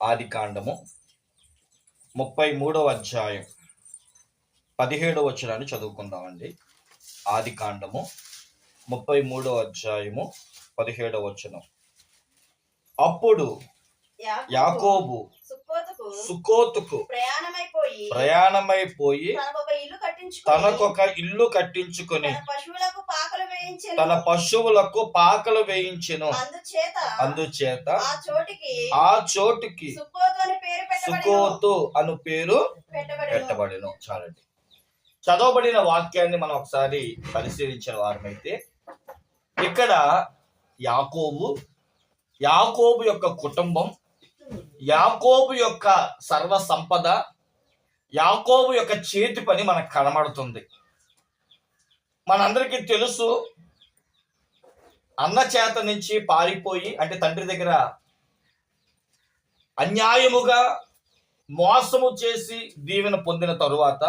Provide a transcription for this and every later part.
ఆది కాండము ముప్పై మూడవ అధ్యాయం పదిహేడవ వచనాన్ని చదువుకుందామండి. ఆది కాండము ముప్పై మూడవ అధ్యాయము పదిహేడవ వచనం. అప్పుడు యాకోబు సుకోతుకు ప్రయాణమైపోయి తనకొక ఇల్లు కట్టించుకొని తన పశువులకు పాకలు వేయించెను. అందుచేత ఆ చోటికి సుకోతు అను పేరు పెట్టబడి పెట్టబడిను చాలండి. చదవబడిన వాక్యాన్ని మనం ఒకసారి పరిశీలించిన వారమైతే ఇక్కడ యాకోబు యాకోబు యొక్క కుటుంబం యాకోబు యొక్క సర్వ సంపద యాకోబు యొక్క చేతి పని మనకు కనబడుతుంది. మనందరికీ తెలుసు అన్న చేత నుంచి పారిపోయి అంటే తండ్రి దగ్గర అన్యాయముగా మోసము చేసి దీవెన పొందిన తరువాత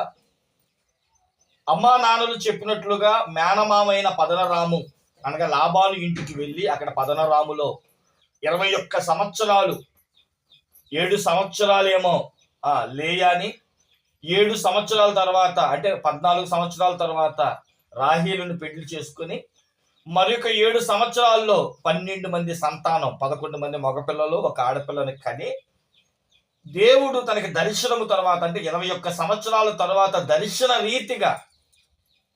అమ్మా నాన్నలు చెప్పినట్లుగా మేనమామైన పదనరాము అనగా లాభాలు ఇంటికి వెళ్ళి అక్కడ పదనరాములో ఇరవై ఒక్క సంవత్సరాలు ఏడు సంవత్సరాలేమో లేయాని ఏడు సంవత్సరాల తర్వాత అంటే పద్నాలుగు సంవత్సరాల తర్వాత రాహీలను పెళ్ళి చేసుకుని మరొక ఏడు సంవత్సరాల్లో పన్నెండు మంది సంతానం పదకొండు మంది మగపిల్లలు ఒక ఆడపిల్లని కని దేవుడు తనకి దర్శనము తర్వాత అంటే ఇరవై ఒక్క సంవత్సరాల తర్వాత దర్శన రీతిగా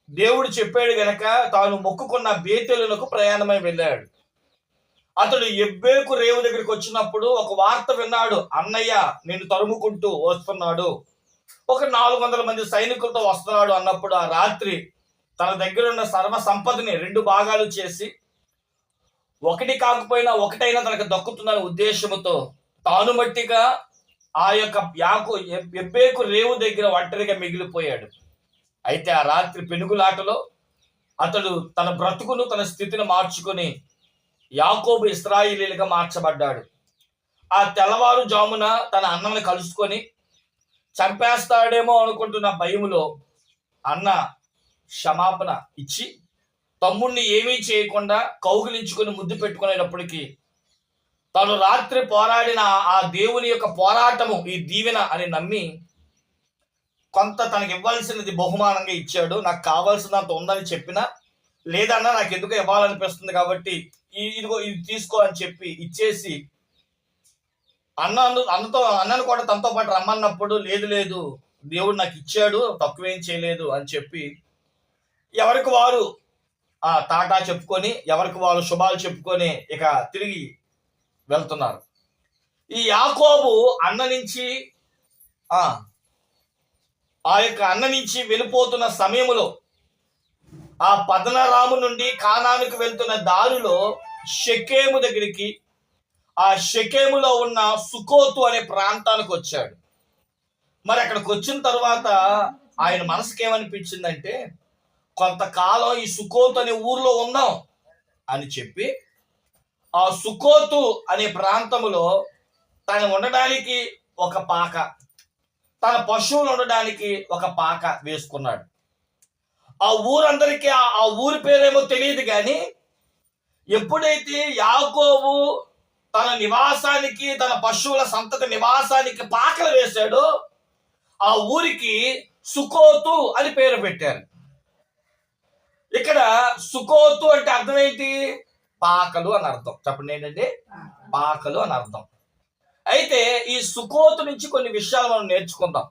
దేవుడు చెప్పాడు గనక తాను మొక్కుకున్న బేతెలునకు ప్రయాణమై వెళ్ళాడు. అతడు ఎబ్బేకు రేవు దగ్గరికి వచ్చినప్పుడు ఒక వార్త విన్నాడు. అన్నయ్య నేను తరుముకుంటూ వస్తున్నాడు. ఒక నాలుగు వందల మంది సైనికులతో వస్తున్నాడు అన్నప్పుడు ఆ రాత్రి తన దగ్గర ఉన్న సర్వ సంపదని రెండు భాగాలు చేసి ఒకటి కాకపోయినా ఒకటైనా తనకు దక్కుతుందనే ఉద్దేశంతో తాను మట్టిగా ఆ యొక్క యాకు ఎబ్బేకు రేవు దగ్గర ఒంటరిగా మిగిలిపోయాడు. అయితే ఆ రాత్రి పెనుగులాటలో అతడు తన బ్రతుకును తన స్థితిని మార్చుకొని యాకోబు ఇస్రాయిలీలుగా మార్చబడ్డాడు. ఆ తెల్లవారు జామున తన అన్నని కలుసుకొని చంపేస్తాడేమో అనుకుంటున్న భయములో అన్న క్షమాపణ ఇచ్చి తమ్ముణ్ణి ఏమీ చేయకుండా కౌగిలించుకొని ముద్దు పెట్టుకునేటప్పటికీ తను రాత్రి పోరాడిన ఆ దేవుని యొక్క పోరాటము ఈ దీవెన అని నమ్మి కొంత తనకి ఇవ్వాల్సినది బహుమానంగా ఇచ్చాడు. నాకు కావాల్సినంత ఉందని చెప్పిన లేదన్నా నాకు ఎందుకు ఇవ్వాలనిపిస్తుంది కాబట్టి ఇదిగో ఇది తీసుకో అని చెప్పి ఇచ్చేసి అన్న అన్నతో అన్నను కూడా తనతో పాటు రమ్మన్నప్పుడు లేదు లేదు దేవుడు నాకు ఇచ్చాడు తక్కువేం చేయలేదు అని చెప్పి ఎవరికి వారు? ఆ టాటా చెప్పుకొని ఎవరికి వారు? శుభాలు చెప్పుకొని ఇక తిరిగి వెళ్తున్నారు. ఈ యాకోబు అన్న నుంచి ఆ యొక్క అన్న నుంచి వెళ్ళిపోతున్న సమయంలో ఆ పదనరాము నుండి కానానికి వెళ్తున్న దారిలో షకేము దగ్గరికి ఆ షకేములో ఉన్న సుకోతు అనే ప్రాంతానికి వచ్చాడు. మరి అక్కడికి వచ్చిన తర్వాత ఆయన మనసుకేమనిపించిందంటే కొంతకాలం ఈ సుకోతు అనే ఊర్లో ఉందాం అని చెప్పి ఆ సుకోతు అనే ప్రాంతంలో తను ఉండడానికి ఒక పాక తన పశువులు ఉండడానికి ఒక పాక వేసుకున్నాడు. ఆ ఊరందరికీ ఆ ఆ ఊరి పేరేమో తెలియదు కానీ ఎప్పుడైతే యాకోబు తన నివాసానికి తన పశువుల సంతతి నివాసానికి పాకలు వేశాడో ఆ ఊరికి సుకోతు అని పేరు పెట్టారు. ఇక్కడ సుకోతు అంటే అర్థం ఏంటి? పాకలు అని అర్థం. చెప్పండి ఏంటంటే పాకలు అని అర్థం. అయితే ఈ సుకోతు నుంచి కొన్ని విషయాలు మనం నేర్చుకుందాం.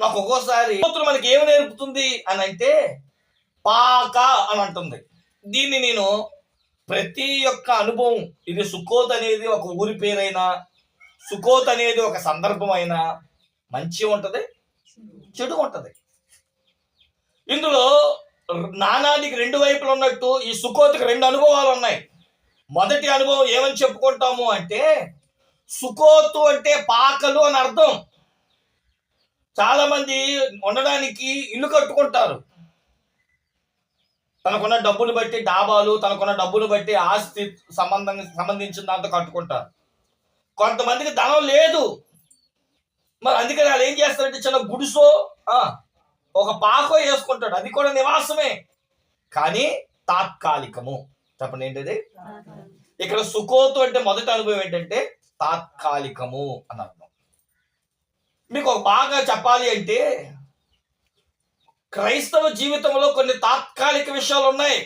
నాకు ఒక్కోసారి సుకోతులు మనకి ఏమి నేర్పుతుంది అని అంటే పాక అని అంటుంది. దీన్ని నేను ప్రతి ఒక్క అనుభవం ఇది సుకోత్ అనేది ఒక ఊరి పేరైనా సుకోత్ అనేది ఒక సందర్భమైనా మంచి ఉంటుంది చెడు ఉంటుంది. ఇందులో నానాదికి రెండు వైపులు ఉన్నట్టు ఈ సుకోతికి రెండు అనుభవాలు ఉన్నాయి. మొదటి అనుభవం ఏమని చెప్పుకుంటాము అంటే సుకోతు అంటే పాకలు అని అర్థం. చాలా మంది ఉండడానికి ఇల్లు కట్టుకుంటారు. తనకున్న డబ్బులు బట్టి డాబాలు తనకున్న డబ్బులు బట్టి ఆస్తి సంబంధం సంబంధించిన దాంతో కట్టుకుంటారు. కొంతమందికి ధనం లేదు. మరి అందుకని వాళ్ళు ఏం చేస్తారంటే చిన్న గుడిసో ఒక పాకో వేసుకుంటాడు అది కూడా నివాసమే. కానీ తాత్కాలికము. చెప్పండి ఏంటిది? ఇక్కడ సుకోతు అంటే మొదటి అనుభవం ఏంటంటే తాత్కాలికము అని అర్థం. మీకు ఒక బాగా చెప్పాలి అంటే క్రైస్తవ జీవితంలో కొన్ని తాత్కాలిక విషయాలు ఉన్నాయి.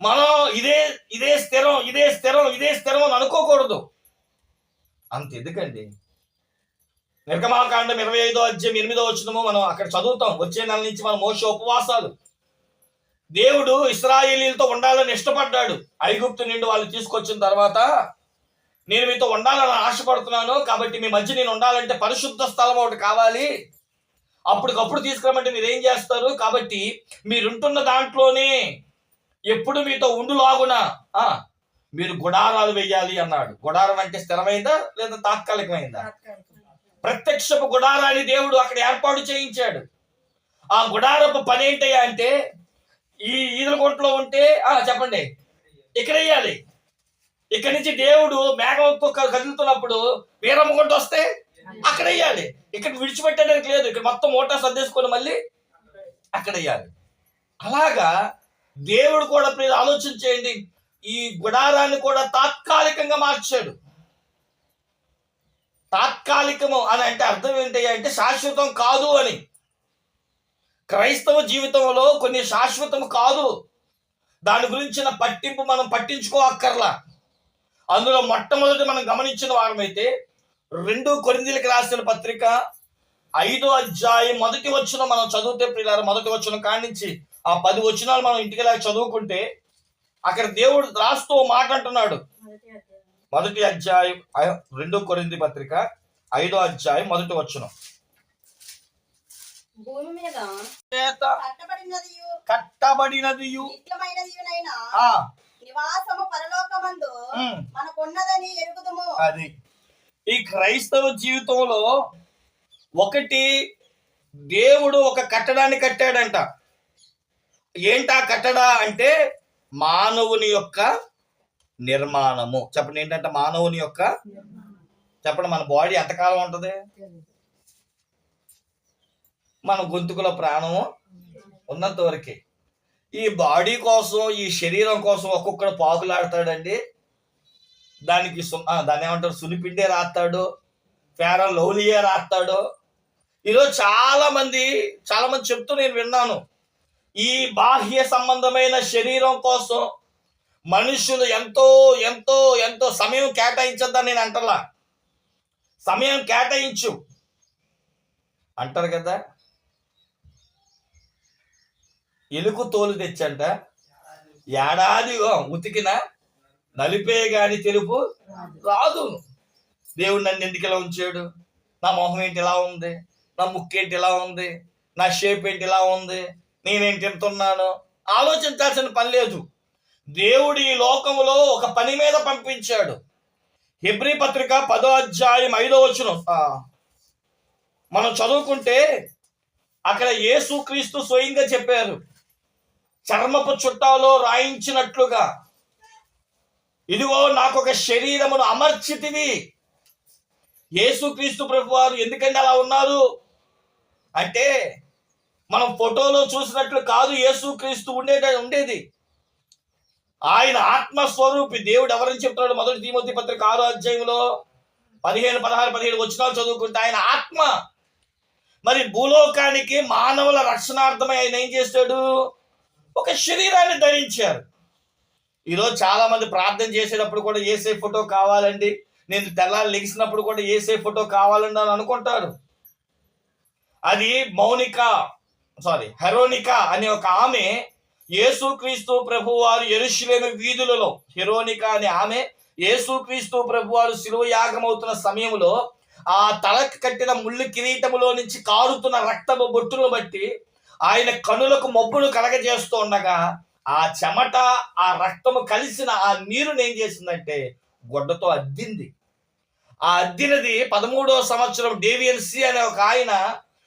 మనం ఇదే ఇదే స్థిరం ఇదే స్థిరం ఇదే స్థిరం అని అనుకోకూడదు. అంత ఎందుకండి నిర్గమాకాండం ఇరవై ఐదో అధ్యయం ఎనిమిదో వచ్చినము మనం అక్కడ చదువుతాం. వచ్చే నెల నుంచి మనం మోస ఉపవాసాలు. దేవుడు ఇస్రాయేలీలతో ఉండాలని ఇష్టపడ్డాడు. ఐగుప్తు నుండి వాళ్ళు తీసుకొచ్చిన తర్వాత నేను మీతో ఉండాలని ఆశపడుతున్నాను కాబట్టి మీ మధ్య నేను ఉండాలంటే పరిశుద్ధ స్థలం ఒకటి కావాలి. అప్పటికప్పుడు తీసుకురమంటే మీరు ఏం చేస్తారు? కాబట్టి మీరుంటున్న దాంట్లోనే ఎప్పుడు మీతో ఉండులాగునా ఆ, మీరు గుడారాలు వేయాలి అన్నాడు. గుడారం అంటే స్థిరమైందా లేదా తాత్కాలికమైందా. ప్రత్యక్షపు గుడారాన్ని దేవుడు అక్కడ ఏర్పాటు చేయించాడు. ఆ గుడారపు పని ఏంటయ్యా అంటే ఈ ఈదలగుంటలో ఉంటే చెప్పండి. ఇక్కడ వేయాలి. ఇక్కడి నుంచి దేవుడు మేఘంతో కదులుతున్నప్పుడు వీరమ్మగుంట వస్తే అక్కడ వేయాలి. ఇక్కడ విడిచిపెట్టడానికి లేదు. ఇక్కడ మొత్తం మోటా సర్దేసుకొని మళ్ళీ అక్కడ వేయాలి. అలాగా దేవుడు కూడా మీరు ఆలోచన చేయండి. ఈ గుడారాన్ని కూడా తాత్కాలికంగా మార్చాడు. తాత్కాలికము అని అంటే అర్థం ఏంటి అంటే శాశ్వతం కాదు అని. క్రైస్తవ జీవితంలో కొన్ని శాశ్వతం కాదు. దాని గురించిన పట్టింపు మనం పట్టించుకోవక్కర్లా అందులో మొట్టమొదటి మనం గమనించిన వారమైతే రెండు కొరిందీలకు రాసిన పత్రిక ఐదో అధ్యాయం మొదటి వచ్చిన మనం చదివితే పిల్లలు మొదటి వచ్చిన కానించి ఆ పది వచనాలు మనం ఇంటికి చదువుకుంటే అక్కడ దేవుడు రాస్తూ మాట అంటున్నాడు. మొదటి అధ్యాయం రెండో కొరింది పత్రిక ఐదో అధ్యాయం మొదటి వచనం. భూమి మీద చేత కట్టబడినది నివాసము పరలోకమందు ఉమ్. మనకున్నదని ఎరుగుదుము. అది. ఈ క్రైస్తవ జీవితంలో ఒకటి దేవుడు ఒక కట్టడాన్ని కట్టాడంట. ఏంటా కట్టడా అంటే మానవుని యొక్క నిర్మాణము. చెప్పండి ఏంటంటే మానవుని యొక్క చెప్పండి మన బాడీ ఎంతకాలం ఉంటుంది? మన గొంతుకుల ప్రాణము ఉన్నంత వరకే. ఈ బాడీ కోసం ఈ శరీరం కోసం ఒక్కొక్కడు పాకులాడతాడండి. దానికి సు- దాన్ని ఏమంటారు? సునిపిండే రాస్తాడు. ఫేరన్ లౌలియే రాస్తాడు. ఈరోజు చాలా మంది చాలా మంది చెప్తూ నేను విన్నాను. ఈ బాహ్య సంబంధమైన శరీరం కోసం మనుషులు ఎంతో ఎంతో ఎంతో సమయం కేటాయించొద్దని నేను అంటలా. సమయం కేటాయించు. అంటారు కదా? ఎలుగు తోలు తెచ్చంట. ఏడాది ఉతికిన నలిపే గాని తెలుపు రాదు. దేవుడు నన్ను ఎందుకు ఇలా ఉంచాడు? నా మొహం ఏంటి ఇలా ఉంది? నా ముక్కు ఏంటి ఇలా ఉంది? నా షేప్ ఏంటి ఇలా ఉంది? నేనేం తింటున్నాను? ఆలోచించాల్సిన పని లేదు. దేవుడు ఈ లోకంలో ఒక పని మీద పంపించాడు. హెబ్రి పత్రిక పదో అధ్యాయం ఐదో వచనం. మనం చదువుకుంటే అక్కడ యేసుక్రీస్తు స్వయంగా చెప్పారు. చర్మపు చుట్టాలో రాయించినట్లుగా ఇదిగో నాకు ఒక శరీరమును అమర్చితివి. యేసుక్రీస్తు ప్రభు వారు ఎందుకంటే అలా ఉన్నారు? అంటే మనం ఫోటోలో చూసినట్లు కాదు యేసుక్రీస్తు ఉండేట ఉండేది. ఆయన ఆత్మస్వరూపి దేవుడు ఎవరని చెప్తున్నాడు మొదటి తీమోతి పత్రిక ఆరో అధ్యాయంలో? పదిహేను పదహారు పదిహేడు వచ్చినాలు చదువుకుంటే ఆయన ఆత్మ. మరి భూలోకానికి మానవుల రక్షణార్థమై ఆయన ఏం చేస్తాడు? ఒక శరీరాన్ని ధరించారు. ఈరోజు చాలా మంది ప్రార్థన చేసేటప్పుడు కూడా ఏసే ఫోటో కావాలండి? నేను తెల్లారి లెగిసినప్పుడు కూడా ఏసే ఫోటో కావాలండి అని అనుకుంటారు. అది మౌనిక సారీ హెరోనిక అనే ఒక ఆమె యేసుక్రీస్తు ప్రభు వారు ఎరుషులేమి వీధులలో హిరోనిక అనే ఆమె యేసుక్రీస్తు ప్రభు వారు శిలువ యాగమవుతున్న సమయంలో ఆ తలకు కట్టిన ముళ్ళు కిరీటములో నుంచి కారుతున్న రక్తము బొట్టును బట్టి ఆయన కనులకు మబ్బును కలగజేస్తూ ఉండగా ఆ చెమట ఆ రక్తము కలిసిన ఆ నీరుని ఏం చేసిందంటే గొడ్డతో అద్దింది. ఆ అద్దినది పదమూడవ సంవత్సరం డేవియన్సీ అనే ఒక ఆయన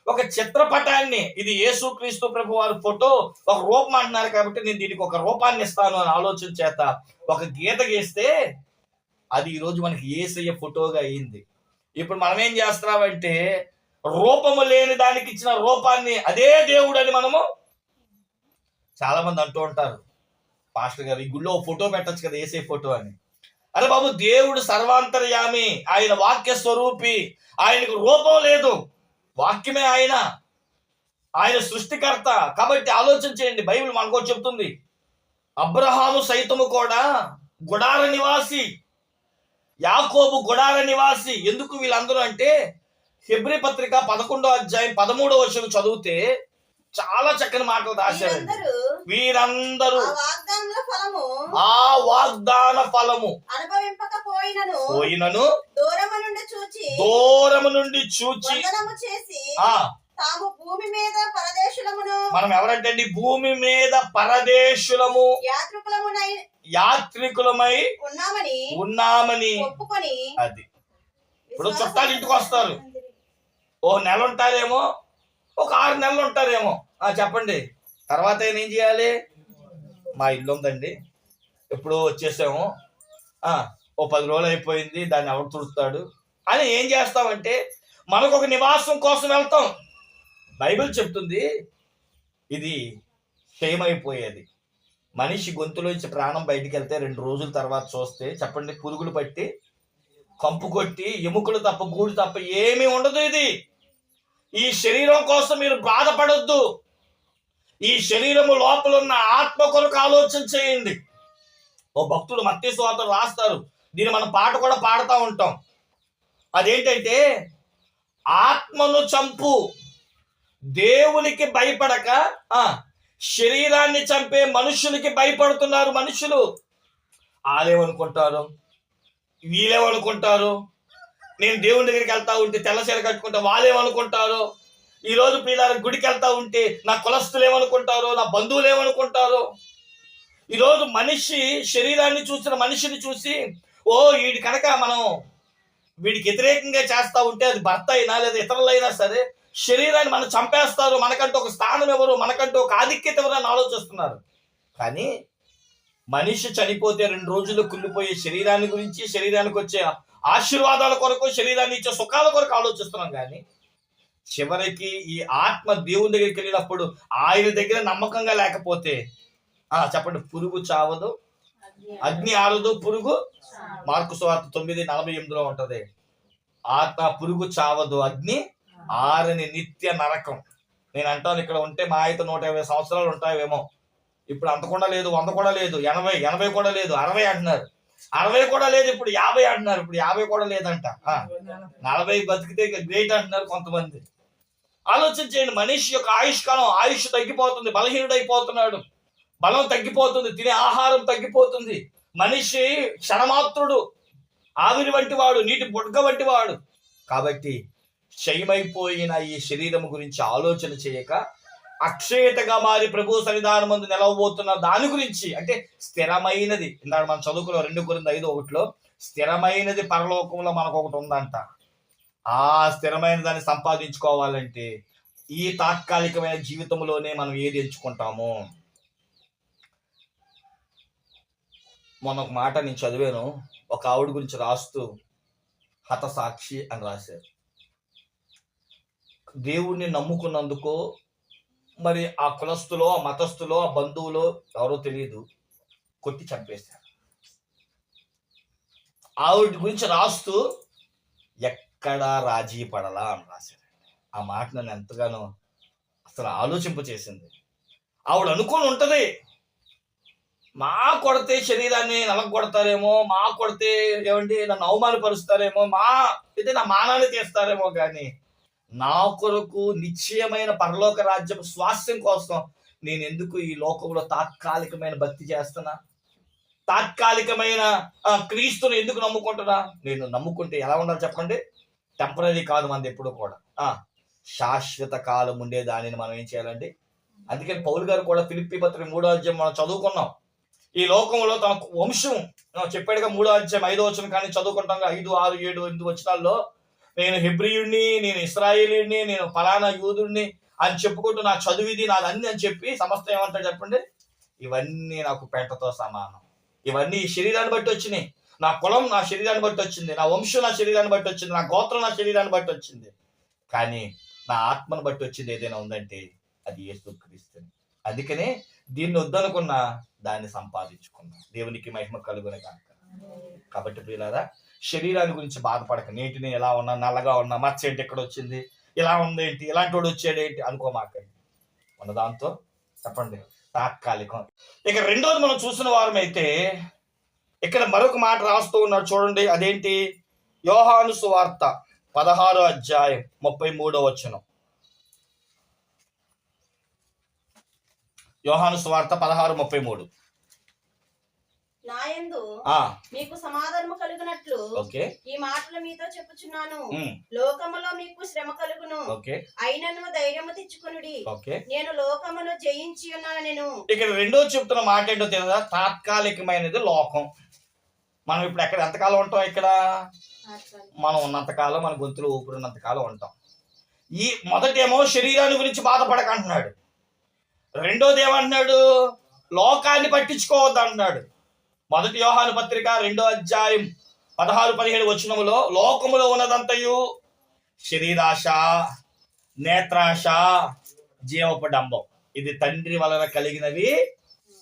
ఒక చిత్రపటాన్ని ఇది యేసుక్రీస్తు ప్రభు వారి ఫోటో ఒక రూపం అంటున్నారు కాబట్టి నేను దీనికి ఒక రూపాన్ని ఇస్తాను అని ఆలోచన చేత ఒక గీత గీస్తే అది ఈరోజు మనకి ఏసయ్య ఫోటోగా అయింది. ఇప్పుడు మనం ఏం చేస్తున్నామంటే రూపము లేని దానికి ఇచ్చిన రూపాన్ని అదే దేవుడు అని మనము చాలా మంది అంటూ ఉంటారు. పాస్టర్ గారు ఈ గుళ్ళో ఫోటో పెట్టచ్చు కదా ఏసే ఫోటో అని. అరే బాబు దేవుడు సర్వాంతర్యామి ఆయన వాక్య స్వరూపి ఆయనకు రూపం లేదు. వాక్యమే ఆయన. ఆయన సృష్టికర్త. కాబట్టి ఆలోచన చేయండి. బైబిల్ మనకో చెప్తుంది. అబ్రహాము సైతము కూడా గుడార నివాసి. యాకోబు గుడార నివాసి. ఎందుకు వీళ్ళందరూ అంటే హెబ్రి పత్రిక పదకొండో అధ్యాయం పదమూడో వర్షం చదివితే చాలా చక్కని మాటలు రాశారు వీరందరూ ఆ ఫలము ఆ వాగ్దాన ఫలము అనుభవింపకపోయినను పోయినను దూరము నుండి చూచి దూరము నుండి చూచి చేసి ఆ. తాము భూమి మీద పరదేశులమును మనం ఎవరంటే అండి భూమి మీద పరదేశులము. యాత్రికులమునై యాత్రికులమై ఉన్నామని ఉన్నామని ఒప్పుకొని అది. ఇప్పుడు చుట్టాలు ఇంటికి వస్తారు. ఓ నెల ఉంటారేమో? ఒక ఆరు నెలలు ఉంటారేమో? ఆ చెప్పండి. తర్వాత ఆయన ఏం చేయాలి? మా ఇల్లు ఉందండి. ఎప్పుడో వచ్చేసాము. ఓ పది రోజులు అయిపోయింది. దాన్ని ఎవరు తుడుస్తాడు? అని ఏం చేస్తామంటే మనకు ఒక నివాసం కోసం వెళ్తాం. బైబిల్ చెప్తుంది ఇది క్షయమైపోయేది. మనిషి గొంతులోంచి ప్రాణం బయటికి వెళ్తే రెండు రోజుల తర్వాత చూస్తే చెప్పండి పురుగులు పట్టి కంపు కొట్టి ఎముకలు తప్ప గూడు తప్ప ఏమీ ఉండదు ఇది. ఈ శరీరం కోసం మీరు బాధపడొద్దు. ఈ శరీరము లోపల ఉన్న ఆత్మ కొరకు ఆలోచన చేయండి. ఓ భక్తుడు మత్తి స్వాతం రాస్తారు. దీన్ని మనం పాట కూడా పాడుతూ ఉంటాం. అదేంటంటే ఆత్మను చంపు. దేవునికి భయపడక శరీరాన్ని చంపే మనుషులకి భయపడుతున్నారు మనుషులు. వాళ్ళేమనుకుంటారు వీళ్ళేమనుకుంటారు నేను దేవుని దగ్గరికి వెళ్తా ఉంటే తెల్ల చీర కట్టుకుంటా వాళ్ళేమనుకుంటారు? ఈ రోజు పిల్లల గుడికి వెళ్తా ఉంటే నా కులస్తులు ఏమనుకుంటారో నా బంధువులు ఏమనుకుంటారో? ఈరోజు మనిషి శరీరాన్ని చూసిన మనిషిని చూసి ఓ వీడి కనుక మనం వీడికి వ్యతిరేకంగా చేస్తూ ఉంటే అది భర్త అయినా లేదా ఇతరులైనా సరే శరీరాన్ని మనం చంపేస్తారు. మనకంటూ ఒక స్థానం ఎవరు? మనకంటూ ఒక ఆధిక్యత ఎవరు అని ఆలోచిస్తున్నారు. కానీ మనిషి చనిపోతే రెండు రోజులు కుళ్ళిపోయే శరీరాన్ని గురించి శరీరానికి వచ్చే ఆశీర్వాదాల కొరకు శరీరాన్ని ఇచ్చే సుఖాల కొరకు ఆలోచిస్తున్నాం. కానీ చివరికి ఈ ఆత్మ దేవుని దగ్గరికి వెళ్ళినప్పుడు ఆయన దగ్గర నమ్మకంగా లేకపోతే ఆ చెప్పండి పురుగు చావదు అగ్ని ఆరదు పురుగు మార్కు స్వార్థ తొమ్మిది నలభై ఎనిమిదిలో ఉంటది. ఆత్మ పురుగు చావదు అగ్ని ఆరని నిత్య నరకం. నేను అంటాను ఇక్కడ ఉంటే మా అయితే నూట యాభై సంవత్సరాలు ఉంటాయేమో. ఇప్పుడు అంత కూడా లేదు వంద కూడా లేదు ఎనభై ఎనభై కూడా లేదు అరవై అంటున్నారు. అరవై కూడా లేదు ఇప్పుడు యాభై అంటున్నారు ఇప్పుడు యాభై కూడా లేదంట. నలభై బతికితే గ్రేట్ అంటున్నారు కొంతమంది. ఆలోచన చేయండి. మనిషి యొక్క ఆయుష్కాలం ఆయుష్ తగ్గిపోతుంది బలహీనుడైపోతున్నాడు. బలం తగ్గిపోతుంది తినే ఆహారం తగ్గిపోతుంది. మనిషి క్షణమాత్రుడు ఆవిరి వంటి వాడు నీటి బుడ్గ వంటి వాడు. కాబట్టి క్షయమైపోయిన ఈ శరీరం గురించి ఆలోచన చేయక అక్షయతగా మారి ప్రభు సన్నిధానం ముందు నిలవబోతున్న దాని గురించి అంటే స్థిరమైనది. ఇందాక మనం చదువుకున్న రెండు గురించి ఐదు ఒకటిలో స్థిరమైనది పరలోకంలో మనకు ఒకటి ఉందంట. ఆ స్థిరమైన దాన్ని సంపాదించుకోవాలంటే ఈ తాత్కాలికమైన జీవితంలోనే మనం ఏది ఎంచుకుంటాము. మొన్న ఒక మాట నేను చదివాను. ఒక ఆవిడ గురించి రాస్తూ హతసాక్షి అని రాశారు. దేవుణ్ణి నమ్ముకున్నందుకు మరి ఆ కులస్తులో ఆ మతస్థులో ఆ బంధువులో ఎవరో తెలియదు. కొట్టి చంపేశారు. ఆవిడ గురించి రాస్తూ ఎక్కడా రాజీ పడలా అని రాశారు ఆ మాట నన్ను ఎంతగానో అసలు ఆలోచింప చేసింది. ఆవిడ అనుకుని ఉంటుంది మా కొడితే శరీరాన్ని నలగొడతారేమో మా కొడితే ఏమండి నన్ను అవమానపరుస్తారేమో మా అయితే నా మానాన్ని తీస్తారేమో కానీ నా కొరకు నిశ్చయమైన పరలోక రాజ్యపు స్వాస్థ్యం కోసం నేను ఎందుకు ఈ లోకంలో తాత్కాలికమైన భక్తి చేస్తున్నా? తాత్కాలికమైన క్రీస్తుని ఎందుకు నమ్ముకుంటున్నా? నేను నమ్ముకుంటే ఎలా ఉండాలి చెప్పండి? టెంపరీ కాదు మనది ఎప్పుడు కూడా. శాశ్వత కాలం ఉండే దానిని మనం ఏం చేయాలండి అందుకని పౌలు గారు కూడా ఫిలిప్పి పత్రిక మూడో అధ్యాయం మనం చదువుకున్నాం. ఈ లోకంలో తన వంశం చెప్పాడుగా మూడో అధ్యాయం ఐదో వచ్చిన కానీ చదువుకుంటాం ఐదు ఆరు ఏడు ఎనిమిది వచ్చినాల్లో నేను హిబ్రియుడిని నేను ఇస్రాయేలీని నేను ఫలానా యూదుడిని అని చెప్పుకుంటూ నా చదువుది నాది అన్ని అని చెప్పి సమస్త ఏమంటాడు చెప్పండి? ఇవన్నీ నాకు పెంటతో సమానం. ఇవన్నీ ఈ శరీరాన్ని బట్టి వచ్చినాయి. నా కులం నా శరీరాన్ని బట్టి వచ్చింది నా వంశం నా శరీరాన్ని బట్టి వచ్చింది నా గోత్రం నా శరీరాన్ని బట్టి వచ్చింది. కానీ నా ఆత్మను బట్టి వచ్చింది ఏదైనా ఉందంటే అది యేసు క్రీస్తుని అందుకనే దీన్ని వద్దనుకున్నా దాన్ని సంపాదించుకున్నా. దేవునికి మహిమ కలుగునే కాక కాబట్టి ప్రియులారా శరీరాన్ని గురించి బాధపడక. నేటిని ఎలా ఉన్నా నల్లగా ఉన్నా మచ్చ ఏంటి ఎక్కడ వచ్చింది ఇలా ఉందేంటి ఇలాంటి వాడు వచ్చాడేంటి అనుకోమాకండి. ఉన్న దాంతో చెప్పండి తాత్కాలికం. ఇక రెండోది మనం చూసిన వారమైతే ఇక్కడ మరొక మాట రాస్తూ ఉన్నాడు చూడండి అదేంటి? యోహాను సువార్త పదహారో అధ్యాయం ముప్పై మూడో వచనం. యోహాను సువార్త పదహారు ముప్పై మూడు. నాయందు మీకు సమాధానము కలుగునట్లు ఈ మాటలు మీతో చెప్పుచున్నాను. లోకములో మీకు శ్రమ కలుగును. ఓకే. అయినను ధైర్యము తెచ్చుకొనుడి. ఓకే. నేను లోకమును జయించి ఉన్నాను నేను ఇక్కడ రెండో చెప్తున్న మాట ఏంటో తెలుసా తాత్కాలికమైనది లోకం. మనం ఇప్పుడు ఎక్కడ ఎంతకాలం ఉంటాం ఇక్కడ? మనం ఉన్నంతకాలం మన గొంతులో ఊపిరి ఉన్నంతకాలం ఉంటాం. ఈ మొదటేమో శరీరాన్ని గురించి బాధపడక అంటున్నాడు రెండోది ఏమంటున్నాడు? లోకాన్ని పట్టించుకోవద్దు అంటున్నాడు మొదటి యోహాను పత్రిక రెండో అధ్యాయం పదహారు పదిహేడు వచనములో లోకములో ఉన్నదంతయు శరీరాశ నేత్రాశ జీవపు డంబం ఇది తండ్రి వలన కలిగినవి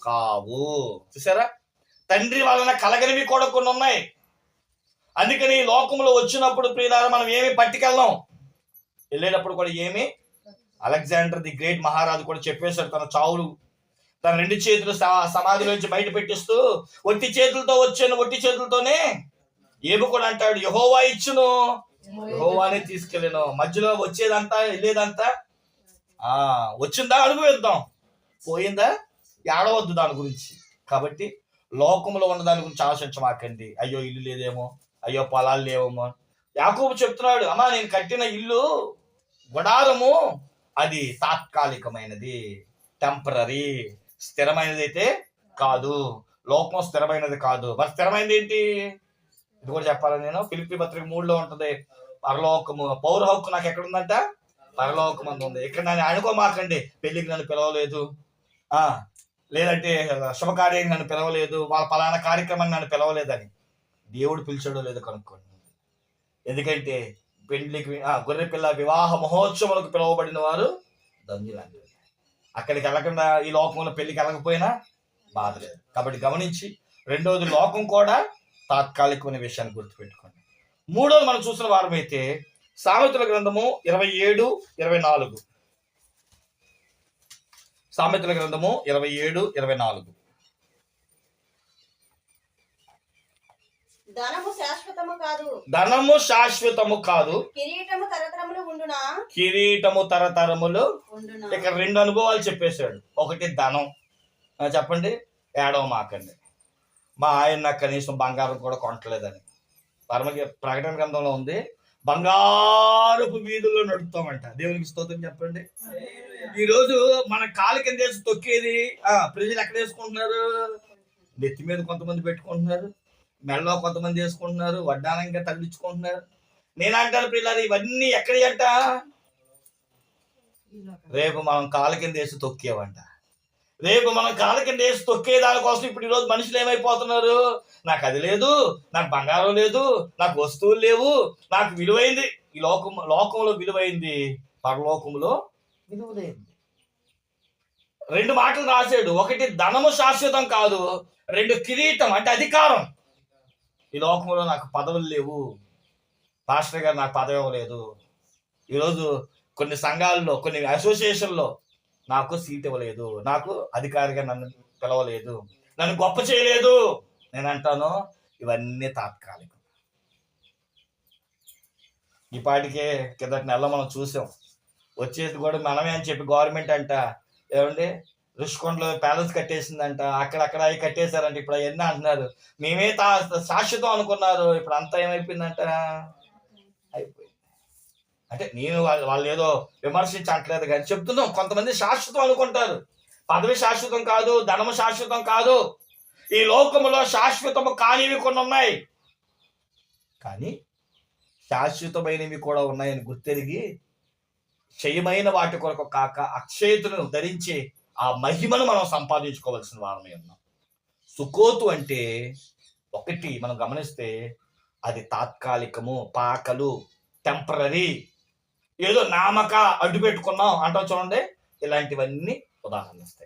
కావు. చూసారా తండ్రి వలన కలగనివి కూడా కొన్ని ఉన్నాయి. అందుకని ఈ లోకంలో వచ్చినప్పుడు ప్రియులారా మనం ఏమి పట్టుకెళ్ళాం? వెళ్ళేటప్పుడు కూడా ఏమి? అలెగ్జాండర్ ది గ్రేట్ మహారాజు కూడా చెప్పేశాడు తన చావులు తన రెండు చేతులు స- సమాధిలోంచి బయట పెట్టిస్తూ ఒట్టి చేతులతో వచ్చాను ఒట్టి చేతులతోనే ఏబు కూడా అంటాడు యహోవా ఇచ్చును. యహోవానే తీసుకెళ్ళాను. మధ్యలో వచ్చేదంతా వెళ్ళేదంతా ఆ వచ్చిందా? అడుగు వేద్దాం. పోయిందా? ఏడవద్దు దాని గురించి. కాబట్టి లోకంలో ఉన్న దాని గురించి ఆలోచించమాకండి. అయ్యో ఇల్లు లేదేమో. అయ్యో పొలాలు లేవేమో. యాకూబు చెప్తున్నాడు అమ్మా నేను కట్టిన ఇల్లు గుడారము అది తాత్కాలికమైనది టెంపరీ స్థిరమైనది అయితే కాదు. లోకం స్థిరమైనది కాదు. మరి స్థిరమైనది ఏంటి ఇది కూడా చెప్పాలి నేను. పిలిపి పత్రిక మూడులో ఉంటుంది. పరలోకము పౌర హక్కు నాకు ఎక్కడ ఉందంట పరలోకం అందు ఉంది ఇక్కడ నన్ను అనుకోమాకండి పెళ్ళికి నన్ను పిలవలేదు. ఆ లేదంటే శుభకార్యం నన్ను పిలవలేదు. వాళ్ళ పలానా కార్యక్రమాన్ని నన్ను పిలవలేదని. దేవుడు పిలిచాడో లేదో కనుక్కోండి. ఎందుకంటే పెళ్ళికి గొర్రె పిల్ల వివాహ మహోత్సవాలకు పిలువబడిన వారు ధన్యులండి. అక్కడికి వెళ్ళకుండా ఈ లోకంలో పెళ్ళికి వెళ్ళకపోయినా బాధ లేదు. కాబట్టి గమనించి రెండోది లోకం కూడా తాత్కాలికమైన విషయాన్ని గుర్తుపెట్టుకోండి. మూడోది మనం చూసిన వారం అయితే సామెతల గ్రంథము ఇరవై ఏడు ఇరవై నాలుగు. సామెతల గ్రంథము ఇరవై ఏడు ఇరవై నాలుగు. ధనము శాశ్వతము కాదు. ధనము శాశ్వతము కాదు. కిరీటము తరతరములు ఉండునా? కిరీటము తరతరములు ఉండునా? ఇక్కడ రెండు అనుభవాలు చెప్పేశాడు. ఒకటి ధనం. చెప్పండి. ఏడవ మాకండి. మా ఆయన నాకు కనీసం బంగారం కూడా కొనట్లేదని. పరమకి ప్రకటన గ్రంథంలో ఉంది. బంగారపు వీధుల్లో నడుపుతామంట. దేవునికి స్తోత్రం చెప్పండి. ఈ రోజు మన కాలు కింద వేసి తొక్కేది. ఆ ప్రజలు ఎక్కడ వేసుకుంటున్నారు? నెత్తి మీద కొంతమంది పెట్టుకుంటున్నారు. మెడలో కొంతమంది వేసుకుంటున్నారు వడ్డానంగా తగిలించుకుంటున్నారు. నేనంటాను పిల్లలు ఇవన్నీ ఎక్కడి అంట రేపు మనం కాళ్ళ కింద వేసి తొక్కేవంట. రేపు మనం కాళ్ళ కింద వేసి తొక్కే దానికోసం ఇప్పుడు ఈరోజు మనుషులు ఏమైపోతున్నారు? నాకు అది లేదు నాకు బంగారం లేదు నాకు వస్తువులు లేవు నాకు విలువైంది. ఈ లోకం లోకంలో విలువైంది పరలోకంలో విలువలేంది రెండు మాటలు రాశాడు. ఒకటి ధనము శాశ్వతం కాదు రెండు కిరీటం అంటే అధికారం. ఈ లోకంలో నాకు పదవులు లేవు. పాస్టర్ గారు నాకు పదవి ఇవ్వలేదు. ఈరోజు కొన్ని సంఘాల్లో కొన్ని అసోసియేషన్లో నాకు సీట్ ఇవ్వలేదు. నాకు అధికారిగా నన్ను పిలవలేదు. నన్ను గొప్ప చేయలేదు. నేను అంటాను ఇవన్నీ తాత్కాలికం. ఈ పాటికే కిందటి నెల మనం చూసాం. వచ్చేది కూడా మనమే అని చెప్పి గవర్నమెంట్ అంట. ఏమండి? రుషికొండలో ప్యాలెస్ కట్టేసిందంట అక్కడక్కడ అవి కట్టేశారంట ఇప్పుడు అవన్నీ అంటున్నారు. మేమే తా శాశ్వతం అనుకున్నారు ఇప్పుడు అంతా ఏమైపోయిందంట? అయిపోయింది. అంటే నేను వాళ్ళు వాళ్ళు ఏదో విమర్శించట్లేదు కానీ చెప్తున్నాం కొంతమంది శాశ్వతం అనుకుంటారు. పదవి శాశ్వతం కాదు ధనము శాశ్వతం కాదు. ఈ లోకములో శాశ్వతము కానివి కొన్ని ఉన్నాయి. కానీ శాశ్వతమైనవి కూడా ఉన్నాయని గుర్తెరిగి క్షయమైన వాటి కొరకు కాక అక్షయతను ధరించి ఆ మహిమను మనం సంపాదించుకోవాల్సిన వారమే ఉన్నాం. సుకోతు అంటే ఒకటి మనం గమనిస్తే అది తాత్కాలికము పాకలు టెంపరీ ఏదో నామక అడ్డు పెట్టుకున్నాం అంటాం చూడండి ఇలాంటివన్నీ ఉదాహరణ ఇస్తాయి